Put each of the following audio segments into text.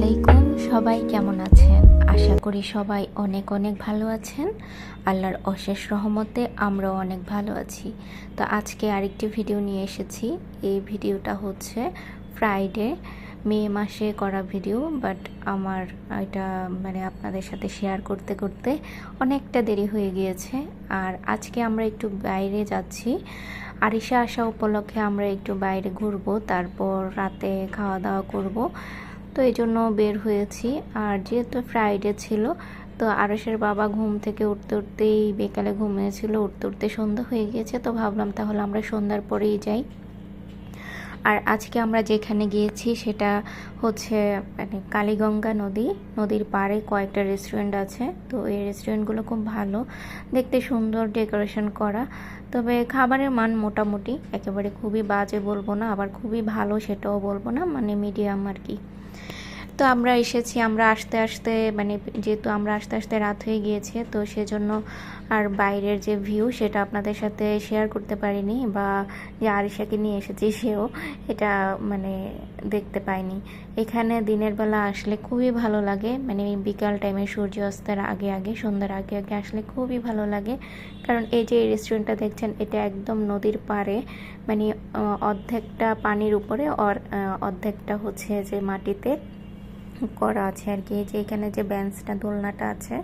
আলাইকুম, সবাই কেমন আছেন? আশা করি সবাই অনেক অনেক ভালো আছেন। আল্লাহর অশেষ রহমতে আমরাও অনেক ভালো আছি। তো আজকে আরেকটি ভিডিও নিয়ে এসেছি। এই ভিডিওটা হচ্ছে ফ্রাইডে মে মাসে করা ভিডিও বাট আমার এটা মানে আপনাদের সাথে শেয়ার করতে করতে অনেকটা দেরি হয়ে গিয়েছে। আর আজকে আমরা একটু বাইরে যাচ্ছি। আরিশা আসা উপলক্ষে আমরা একটু বাইরে ঘুরবো, তারপর রাতে খাওয়া দাওয়া করব। তো এই জন্য বের হয়েছি। আর যেহেতু ফ্রাইডে ছিল, তো আরসের বাবা ঘুম থেকে উঠতে উঠতেই বিকালে ঘুমিয়েছিল, উঠতে উঠতে সন্ধ্যা হয়ে গিয়েছে, তো ভাবলাম তাহলে আমরা সন্ধ্যার পরেই যাই। আর আজকে আমরা যেখানে গিয়েছি সেটা হচ্ছে মানে কালীগঙ্গা নদী। নদীর পাড়ে কয়েকটা রেস্টুরেন্ট আছে। তো এই রেস্টুরেন্টগুলো খুব ভালো। দেখতে সুন্দর ডেকোরেশন করা। তবে খাবারের মান মোটামুটি একেবারে খুবই বাজে বলব না, আবার খুবই ভালো সেটাও বলব না মানে মিডিয়াম আর কি। তো আমরা এসেছি, আমরা আসতে আসতে মানে যেহেতু আমরা আসতে আসতে রাত হয়ে গিয়েছে, তো সেজন্য আর বাইরের যে ভিউ সেটা আপনাদের সাথে শেয়ার করতে পারিনি বা যে আরিশাকে নিয়ে এসেছি সেও এটা মানে দেখতে পাইনি। এখানে দিনের বেলা আসলে খুবই ভালো লাগে মানে বিকাল টাইমে সূর্য অস্তের আগে আগে, সন্ধ্যার আগে আগে আসলে খুবই ভালো লাগে। কারণ এই যে রেস্টুরেন্টটা দেখছেন, এটা একদম নদীর পাড়ে মানে অর্ধেকটা পানির উপরে অর্ধেকটা হচ্ছে যে মাটিতে। করা আছে আর কি যে এখানে যে বেঞ্চটা, দোলনাটা আছে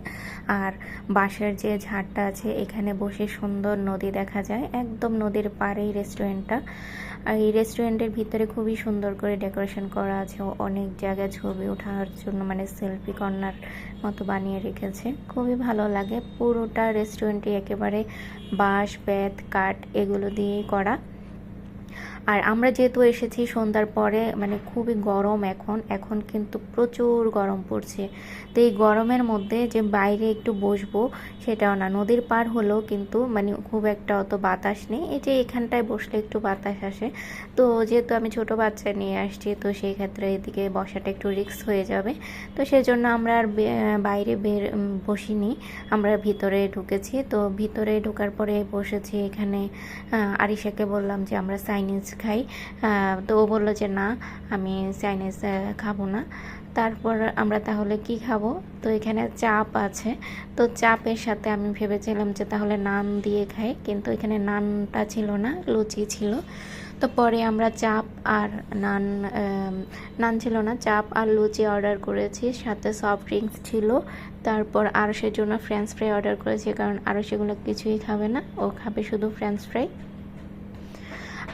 আর বাঁশের যে ঝাড়টা আছে, এখানে বসে সুন্দর নদী দেখা যায়, একদম নদীর পাড়েই রেস্টুরেন্টটা আর এই রেস্টুরেন্টের ভিতরে খুবই সুন্দর করে ডেকোরেশন করা আছে অনেক জায়গায় ছবি ওঠার জন্য মানে সেলফি কর্নার মতো বানিয়ে রেখেছে, খুবই ভালো লাগে। পুরোটা রেস্টুরেন্টই একেবারে বাঁশ, বেত, কাঠ এগুলো দিয়েই করা। আর আমরা যেহেতু এসেছি সন্ধ্যার পরে মানে খুবই গরম এখন এখন কিন্তু প্রচুর গরম পড়ছে। তো এই গরমের মধ্যে যে বাইরে একটু বসবো সেটাও না। নদীর পার হলেও কিন্তু মানে খুব একটা অত বাতাস নেই। এই যে এখানটায় বসলে একটু বাতাস আসে। তো যেহেতু আমি ছোট বাচ্চা নিয়ে আসছি, তো সেই ক্ষেত্রে এদিকে বসাটা একটু রিক্স হয়ে যাবে। তো সেজন্য আমরা আর বাইরে বের বসিনি। আমরা ভিতরে ঢুকেছি। তো ভিতরে ঢোকার পরে বসেছি এখানে আরিশাকে বললাম যে আমরা চাইনিজ খাই। তো ও বলল যে, না, আমি চাইনিজ খাব না। তারপর আমরা তাহলে কি খাব? তো এখানে চাপ আছে। তো চাপের সাথে আমি ভেবেছিলাম যে, তাহলে নান দিয়ে খাই। কিন্তু এখানে নানটা ছিল না, লুচি ছিল। তো পরে আমরা চাপ আর নান নান ছিল না, চাপ আর লুচি অর্ডার করেছি। সাথে সফট ড্রিঙ্কস ছিল। তারপর আরও সের জন্য ফ্রেঞ্চ ফ্রাই অর্ডার করেছি, কারণ আরও সেগুলো কিছুই খাবে না। ও খাবে শুধু ফ্রেঞ্চ ফ্রাই।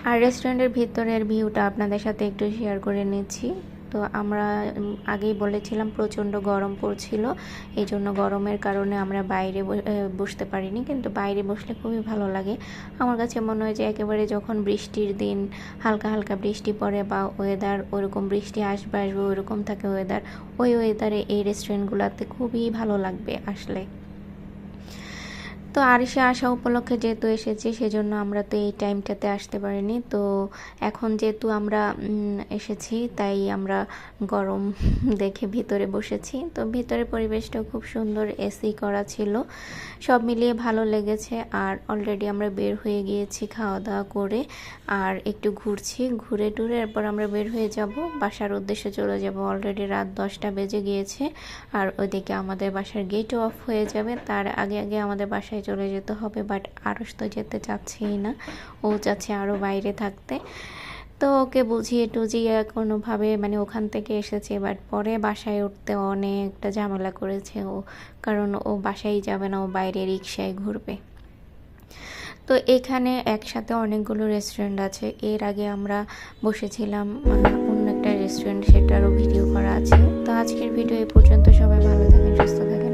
আর রেস্টুরেন্টের ভিতরের ভিউটা আপনাদের সাথে একটু শেয়ার করে নিচ্ছি। তো আমরা আগেই বলেছিলাম প্রচণ্ড গরম পড়ছিল এই জন্য গরমের কারণে আমরা বাইরে বসতে পারিনি, কিন্তু বাইরে বসলে খুবই ভালো লাগে। আমার কাছে মনে হয় যে একেবারে যখন বৃষ্টির দিন হালকা হালকা বৃষ্টি পড়ে বা ওয়েদার ওরকম বৃষ্টি আসবে আসবে ওইরকম থাকে ওয়েদার ওই ওয়েদারে এই রেস্টুরেন্টগুলোতে খুবই ভালো লাগবে আসলে। তো আর আরিশা আসা উপলক্ষে যেহেতু এসেছি, সেজন্য আমরা তো এই টাইমটাতে আসতে পারিনি। তো এখন যেহেতু আমরা এসেছি, তাই আমরা গরম দেখে ভিতরে বসেছি। তো ভিতরে পরিবেশটাও খুব সুন্দর এসি করা ছিল। সব মিলিয়ে ভালো লেগেছে। আর অলরেডি আমরা বের হয়ে গিয়েছি খাওয়া দাওয়া করে। আর একটু ঘুরছি, ঘুরে টুরে এরপর আমরা বের হয়ে যাব। বাসার উদ্দেশ্যে চলে যাব। অলরেডি রাত দশটা বেজে গিয়েছে। আর ওইদিকে আমাদের বাসার গেটও অফ হয়ে যাবে। তার আগে আগে আমাদের বাসায় বাসায় চলে যেতে হবে বাট আরস তো যেতে চাচ্ছেই না। ও চাচ্ছে আরও বাইরে থাকতে। তো ওকে বুঝিয়ে টুজিয়ে কোনোভাবে মানে ওখান থেকে এসেছে বাট পরে বাসায় উঠতে অনেকটা ঝামেলা করেছে ও, কারণ ও বাসায় যাবে না, ও বাইরে রিক্সায় ঘুরবে। তো এখানে একসাথে অনেকগুলো রেস্টুরেন্ট আছে। এর আগে আমরা বসেছিলাম অন্য একটা রেস্টুরেন্ট সেটারও ভিডিও করা আছে। তো আজকের ভিডিও এই পর্যন্ত। সবাই ভালো থাকেন, সুস্থ থাকেন।